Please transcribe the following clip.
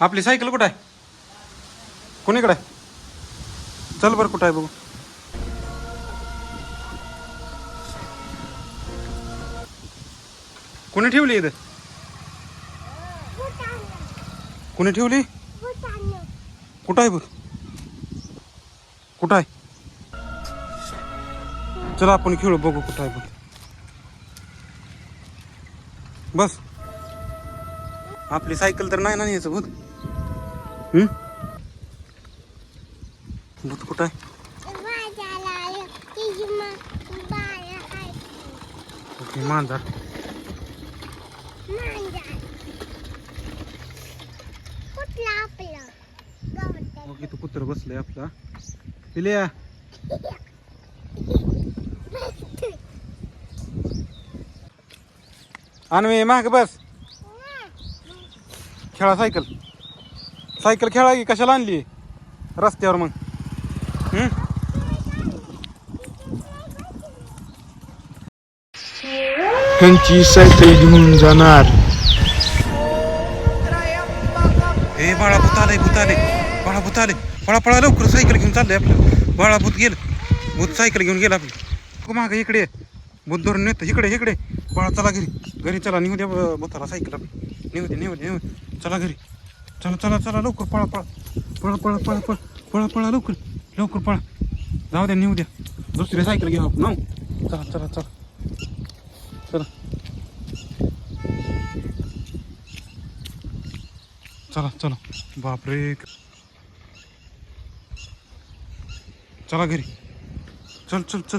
आपली सायकल कुठं आहे? कोणीकडे आहे? चल बरं कुठं आहे बघू. कुणी ठेवली इथं? कुणी ठेवली? कुठं आहे बघ? कुठं आहे? चला आपण खेळू बघू कुठं आहे बघ. बस. आपली सायकल तर नाही ना याचं भूत. हम्म? भूत कुठं आहे? मांजर. ओके तू कुत्र बसलंय आपला. पिल्या आणवे माग बस. खेळा सायकल. सायकल खेळा की कशाला आणली? रस्त्यावर मग. हम्म? ह्यांची सायकल घेऊन जाणार. ए बाळा भूत आले भूत आले बाळा भूत आले पळा पळा लवकर सायकल घेऊन चाललंय आपलं. बाळा भूत गेलं. भूत सायकल घेऊन गेलं आपलं. माग इकडे. भूत धरून नेतो इकडे इकडे. बाळा चला घरी. घरी चला. निघू द्या भूताला सायकल आपली. निघू दे निघू दे निघू दे. चला घरी. चला चला चला लवकर पळा पळा. पळा पळा पळा पळा. पळा पळा लवकर. लवकर पळा. जाऊ द्या निघू द्या. दुसरी सायकल घेऊ आपण. चला चला चला. चला. चला चला. बापरे. चला घरी. चल चल चल.